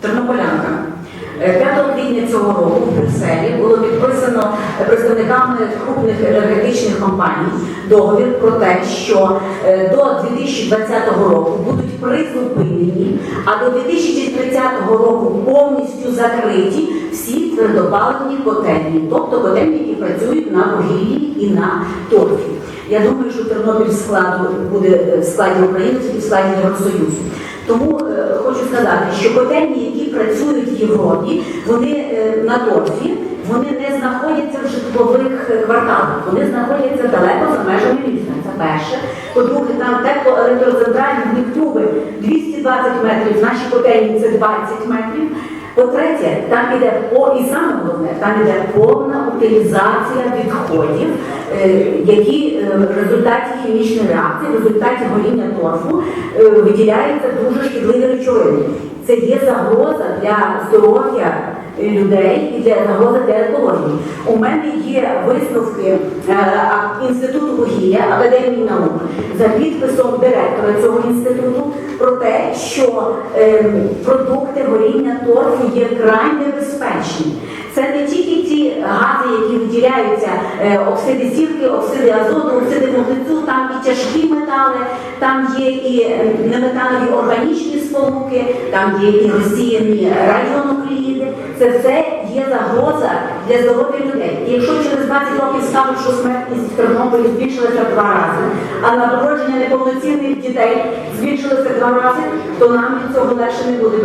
тернополянка. Е, 5 квітня цього року в Брюсселі було підписано представниками крупних енергетичних компаній договір про те, що е, до 2020 року будуть призупинені, а до 2030 року повністю закриті всі твердопаливні котельні, тобто котельні, які працюють на вугіллі і на торфі. Я думаю, що Тернопіль складу буде е, в складі України, і в складі Євросоюзу. Тому е, хочу сказати, що котельні, які працюють в Європі, вони е, на торфі, вони не знаходяться в житлових е, кварталах, вони знаходяться далеко за межами міста. Це перше. По-друге, там теплоелектроцентральні в них труби 220 метрів, наші котельні це 20 метрів. По-третє, там іде по і саме головне, там іде повна утилізація відходів, е, які е, в результаті хімічної реакції, в результаті горіння торфу е, виділяються дуже шкідливі речовини. Це є загроза для здоров'я людей і для загроза для екології. У мене є висновки інституту вугілля Академії наук за підписом директора цього інституту про те, що е, продукти горіння торфу є вкрай небезпечні. Це не тільки ті гази, які виділяються, е, оксиди сірки, оксиди азоту, оксиди вуглецю, там і тяжкі метали, там є і е, неметанові органічні сполуки, там є і розсіяні радіонуклеїди. Це все є загроза для здоров'я людей. І якщо через 20 років скажуть, що смертність в Тернополі збільшилася два рази, а народження неповноцінних дітей збільшилося два рази, то нам від цього легше не буде.